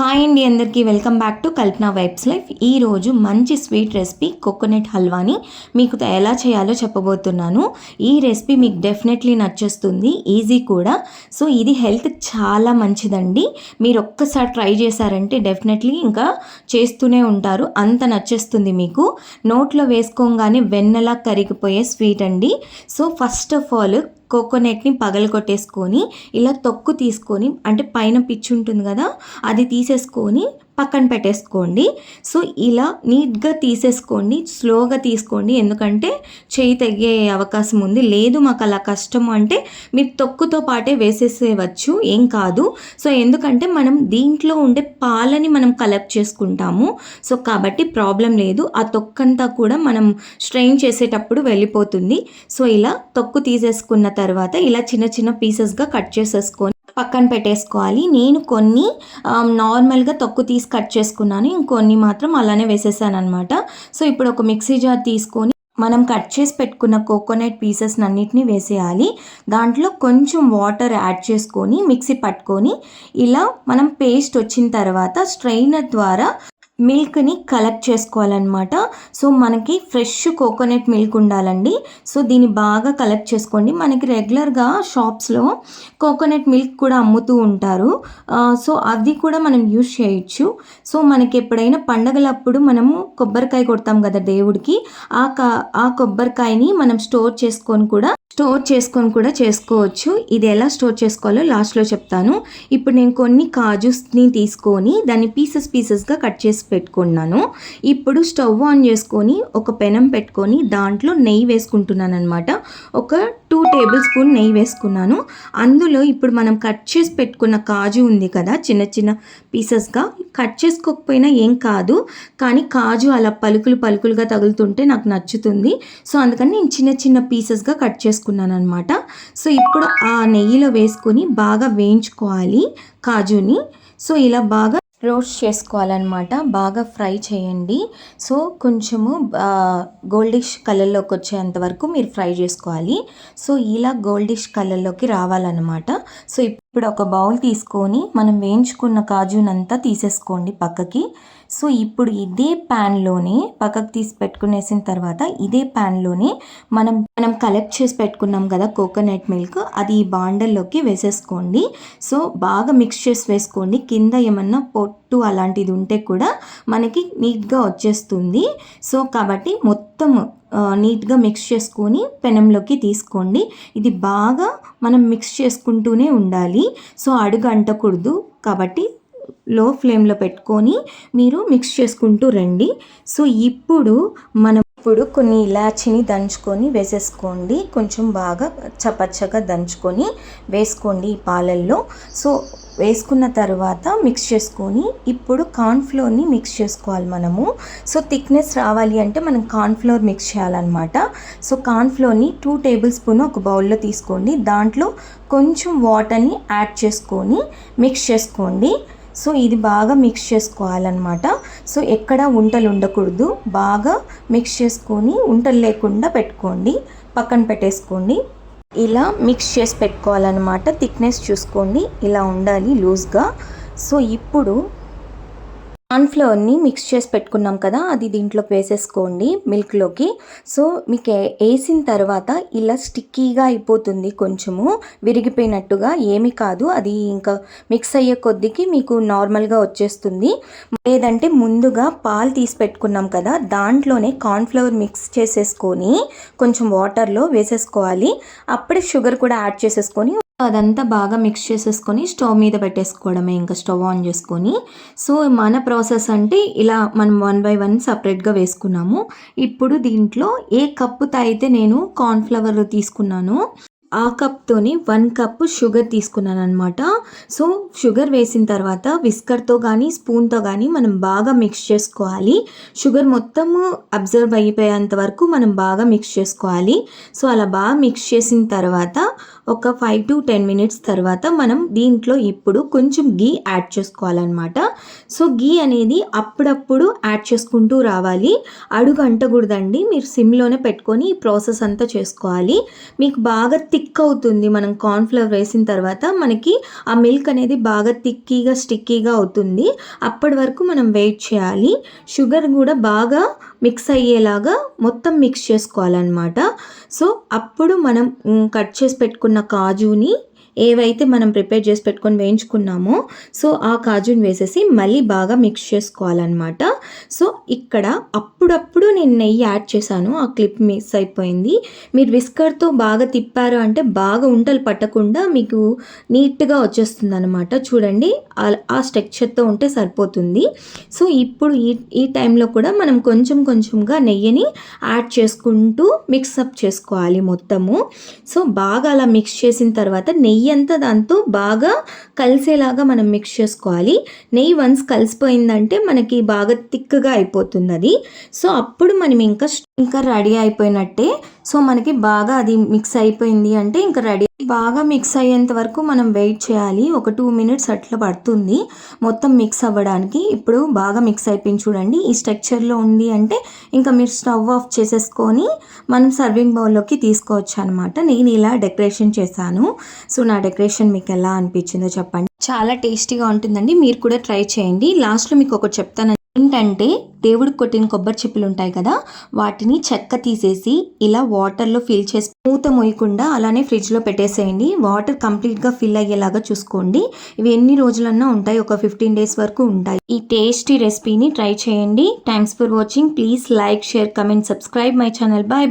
Hi అండి అందరికీ welcome back to Kalpana vibes life. ఈరోజు మంచి స్వీట్ రెసిపీ కోకోనట్ హల్వాని మీకు ఎలా చేయాలో చెప్పబోతున్నాను. ఈ రెసిపీ మీకు డెఫినెట్లీ నచ్చేస్తుంది ఈజీ కూడా. సో ఇది హెల్త్ చాలా మంచిదండి. మీరు ఒక్కసారి ట్రై చేశారంటే డెఫినెట్లీ ఇంకా చేస్తూనే ఉంటారు అంత నచ్చేస్తుంది మీకు. నోట్లో వేసుకోగానే వెన్నెలా కరిగిపోయే స్వీట్ అండి. సో ఫస్ట్ ఆఫ్ ఆల్ కోకోనట్ని పగలగొట్టేసుకొని ఇలా తొక్కు తీసుకొని అంటే పైన పిచ్చి ఉంటుంది కదా అది తీసేసుకొని పక్కన పెట్టేసుకోండి. సో ఇలా నీట్గా తీసేసుకోండి. స్లోగా తీసుకోండి. ఎందుకంటే చేయి తెగే అవకాశం ఉంది. లేదు మాకు అలా కష్టం అంటే మీరు తొక్కుతో పాటే వేసేసేయవచ్చు. ఏం కాదు. సో ఎందుకంటే మనం దీంట్లో ఉండే పాలని మనం కలెక్ట్ చేసుకుంటాము. సో కాబట్టి ప్రాబ్లం లేదు. ఆ తొక్కంతా కూడా మనం స్ట్రెయిన్ చేసేటప్పుడు వెళ్ళిపోతుంది. సో ఇలా తొక్కు తీసేసుకున్న తర్వాత ఇలా చిన్న చిన్న పీసెస్గా కట్ చేసేసుకొని పక్కన పెట్టేసుకోవాలి. నేను కొన్ని నార్మల్గా తొక్కు తీసి కట్ చేసుకున్నాను. ఇంకొన్ని మాత్రం అలానే వేసేసాను అనమాట సో ఇప్పుడు ఒక మిక్సీ జార్ తీసుకొని మనం కట్ చేసి పెట్టుకున్న కోకోనట్ పీసెస్ అన్నిటిని వేసేయాలి. దాంట్లో కొంచెం వాటర్ యాడ్ చేసుకొని మిక్సీ పట్టుకొని ఇలా మనం పేస్ట్ వచ్చిన తర్వాత స్ట్రైనర్ ద్వారా మిల్క్ని కలెక్ట్ చేసుకోవాలన్నమాట. సో మనకి ఫ్రెష్ కోకోనట్ మిల్క్ ఉండాలండి. సో దీన్ని బాగా కలెక్ట్ చేసుకోండి. మనకి రెగ్యులర్గా షాప్స్లో కోకోనట్ మిల్క్ కూడా అమ్ముతూ ఉంటారు. సో అది కూడా మనం యూజ్ చేయొచ్చు. సో మనకి ఎప్పుడైనా పండగలప్పుడు మనము కొబ్బరికాయ కొడతాం కదా దేవుడికి. ఆ కా ఆ కొబ్బరికాయని మనం స్టోర్ చేసుకొని కూడా స్టోర్ చేసుకొని కూడా చేసుకోవచ్చు. ఇది ఎలా స్టోర్ చేసుకోవాలో లాస్ట్లో చెప్తాను. ఇప్పుడు నేను కొన్ని కాజుస్ని తీసుకొని దాన్ని పీసెస్ పీసెస్గా కట్ చేసి పెట్టుకున్నాను. ఇప్పుడు స్టవ్ ఆన్ చేసుకొని ఒక పెనం పెట్టుకొని దాంట్లో నెయ్యి వేసుకుంటున్నాను అనమాట ఒక టూ టేబుల్ స్పూన్ నెయ్యి వేసుకున్నాను. అందులో ఇప్పుడు మనం కట్ చేసి పెట్టుకున్న కాజు ఉంది కదా చిన్న చిన్న పీసెస్గా. కట్ చేసుకోకపోయినా ఏం కాదు కానీ కాజు అలా పలుకులు పలుకులుగా తగులుతుంటే నాకు నచ్చుతుంది. సో అందుకని నేను చిన్న చిన్న పీసెస్గా కట్ చేసుకున్నాను. అనమాట సో ఇప్పుడు ఆ నెయ్యిలో వేసుకొని బాగా వేయించుకోవాలి కాజుని. సో ఇలా బాగా రోస్ట్ చేసుకోవాలన్నమాట. బాగా ఫ్రై చేయండి. సో కొంచెము గోల్డిష్ కలర్లోకి వచ్చేంత వరకు మీరు ఫ్రై చేసుకోవాలి. సో ఇలా గోల్డిష్ కలర్లోకి రావాలన్నమాట. సో ఇప్పుడు ఒక బౌల్ తీసుకొని మనం వేయించుకున్న కాజునంతా తీసేసుకోండి పక్కకి. సో ఇప్పుడు ఇదే ప్యాన్లోనే పక్కకు తీసి పెట్టుకునేసిన తర్వాత ఇదే ప్యాన్లోనే మనం మనం కలెక్ట్ చేసి పెట్టుకున్నాం కదా కోకోనట్ మిల్క్ అది ఈ బాండల్లోకి వేసేసుకోండి. సో బాగా మిక్స్ చేసి వేసుకోండి. కింద ఏమన్నా పొట్టు అలాంటిది ఉంటే కూడా మనకి నీట్గా వచ్చేస్తుంది. సో కాబట్టి మొత్తం మొత్తం నీట్గా మిక్స్ చేసుకొని పెనంలోకి తీసుకోండి. ఇది బాగా మనం మిక్స్ చేసుకుంటూనే ఉండాలి. సో అడుగు అంటకూడదు. కాబట్టి లో ఫ్లేమ్లో పెట్టుకొని మీరు మిక్స్ చేసుకుంటూ రండి. సో ఇప్పుడు మనం ఇప్పుడు కొన్ని ఇలాచిని దంచుకొని వేసేసుకోండి. కొంచెం బాగా చపచ్చగా దంచుకొని వేసుకోండి ఈ పాలల్లో. సో వేసుకున్న తర్వాత మిక్స్ చేసుకొని ఇప్పుడు కార్న్ఫ్లోర్ని మిక్స్ చేసుకోవాలి మనము. సో థిక్నెస్ రావాలి అంటే మనం కార్న్ఫ్లోర్ మిక్స్ చేయాలన్నమాట. సో కార్న్ఫ్లోర్ని టూ టేబుల్ స్పూన్ ఒక బౌల్లో తీసుకోండి. దాంట్లో కొంచెం వాటర్ని యాడ్ చేసుకొని మిక్స్ చేసుకోండి. సో ఇది బాగా మిక్స్ చేసుకోవాలన్నమాట. సో ఎక్కడ ఉంటలు ఉండకూడదు. బాగా మిక్స్ చేసుకొని ఉంటలు లేకుండా పెట్టుకోండి. పక్కన పెట్టేసుకోండి. ఇలా మిక్స్ చేసి పెట్టుకోవాలన్నమాట. థిక్నెస్ చూసుకోండి. ఇలా ఉండాలి లూజ్గా. సో ఇప్పుడు కార్న్ఫ్లవర్ని మిక్స్ చేసి పెట్టుకున్నాం కదా అది దీంట్లోకి వేసేసుకోండి మిల్క్లోకి సో మీకు వేసిన తర్వాత ఇలా స్టిక్కీగా అయిపోతుంది కొంచెము విరిగిపోయినట్టుగా ఏమి కాదు అది ఇంకా మిక్స్ అయ్యే కొద్దికి మీకు నార్మల్గా వచ్చేస్తుంది. లేదంటే ముందుగా పాలు తీసి పెట్టుకున్నాం కదా దాంట్లోనే కార్న్ఫ్లవర్ మిక్స్ చేసేసుకొని కొంచెం వాటర్లో వేసేసుకోవాలి. అప్పుడే షుగర్ కూడా యాడ్ చేసేసుకొని అదంతా బాగా మిక్స్ చేసేసుకొని స్టవ్ మీద పెట్టేసుకోవడమే ఇంకా స్టవ్ ఆన్ చేసుకొని. సో మన ప్రాసెస్ అంటే ఇలా మనం వన్ బై వన్ సపరేట్గా వేసుకున్నాము. ఇప్పుడు దీంట్లో ఏ కప్పుతో అయితే నేను కార్న్ఫ్లవర్ తీసుకున్నాను ఆ కప్తోనే వన్ కప్ షుగర్ తీసుకున్నాను అనమాట సో షుగర్ వేసిన తర్వాత విస్కర్తో కానీ స్పూన్తో కానీ మనం బాగా మిక్స్ చేసుకోవాలి. షుగర్ మొత్తము అబ్జర్వ్ అయిపోయేంత వరకు మనం బాగా మిక్స్ చేసుకోవాలి. సో అలా బాగా మిక్స్ చేసిన తర్వాత ఒక ఫైవ్ టు టెన్ మినిట్స్ తర్వాత మనం దీంట్లో ఇప్పుడు కొంచెం గీ యాడ్ చేసుకోవాలన్నమాట. సో గీ అనేది అప్పుడప్పుడు యాడ్ చేసుకుంటూ రావాలి. అడుగు అంటకూడదండి మీరు సిమ్లోనే పెట్టుకొని ఈ ప్రాసెస్ అంతా చేసుకోవాలి. మీకు బాగా థిక్ అవుతుంది. మనం కార్న్ఫ్లవర్ వేసిన తర్వాత మనకి ఆ మిల్క్ అనేది బాగా థిక్కీగా స్టిక్కీగా అవుతుంది. అప్పటి వరకు మనం వెయిట్ చేయాలి. షుగర్ కూడా బాగా మిక్స్ అయ్యేలాగా మొత్తం మిక్స్ చేసుకోవాలన్నమాట. సో అప్పుడు మనం కట్ చేసి పెట్టుకున్న కాజుని ఏవైతే మనం ప్రిపేర్ చేసి పెట్టుకొని వేయించుకున్నామో సో ఆ కాజుని వేసేసి మళ్ళీ బాగా మిక్స్ చేసుకోవాలన్నమాట. సో ఇక్కడ అప్పుడప్పుడు నేను నెయ్యి యాడ్ చేశాను ఆ క్లిప్ మిస్ అయిపోయింది. మీరు విస్కర్తో బాగా తిప్పారు అంటే బాగా ఉంటలు పట్టకుండా మీకు నీట్గా వచ్చేస్తుంది అనమాట చూడండి ఆ- స్ట్రక్చర్తో ఉంటే సరిపోతుంది. సో ఇప్పుడు ఈ ఈ టైంలో కూడా మనం కొంచెం కొంచెంగా నెయ్యిని యాడ్ చేసుకుంటూ మిక్సప్ చేసుకోవాలి మొత్తము. సో బాగా అలా మిక్స్ చేసిన తర్వాత నెయ్యి నెయ్యి అంతా దాంతో బాగా కలిసేలాగా మనం మిక్స్ చేసుకోవాలి. నెయ్యి వన్స్ కలిసిపోయిందంటే మనకి బాగా థిక్గా అయిపోతుంది అది సో అప్పుడు మనం ఇంకా ఇంకా రెడీ అయిపోయినట్టే. సో మనకి బాగా అది మిక్స్ అయిపోయింది అంటే ఇంకా రెడీ బాగా మిక్స్ అయ్యేంత వరకు మనం వెయిట్ చేయాలి. ఒక టూ మినిట్స్ అట్లా పడుతుంది మొత్తం మిక్స్ అవ్వడానికి. ఇప్పుడు బాగా మిక్స్ అయిపోయింది చూడండి. ఈ స్ట్రక్చర్లో ఉంది అంటే ఇంకా మీరు స్టవ్ ఆఫ్ చేసేసుకొని మనం సర్వింగ్ బౌల్లోకి తీసుకోవచ్చు అనమాట నేను ఇలా డెకరేషన్ చేశాను. సో నా డెకరేషన్ మీకు ఎలా అనిపించిందో చెప్పండి. చాలా టేస్టీగా ఉంటుందండి. మీరు కూడా ట్రై చేయండి. లాస్ట్లో మీకు ఒకటి చెప్తాను. ఏంటంటే దేవుడికి కొట్టిన కొబ్బరి చిప్పలు ఉంటాయి కదా వాటిని చెక్క తీసేసి ఇలా వాటర్లో ఫిల్ చేసి మూత మోయకుండా అలానే ఫ్రిడ్జ్లో పెట్టేసేయండి. వాటర్ కంప్లీట్గా ఫిల్ అయ్యేలాగా చూసుకోండి. ఇవి ఎన్ని రోజులన్నా ఉంటాయి ఒక ఫిఫ్టీన్ డేస్ వరకు ఉంటాయి. ఈ టేస్టీ రెసిపీని ట్రై చేయండి. Thanks for watching. Please like share comment subscribe my channel. Bye.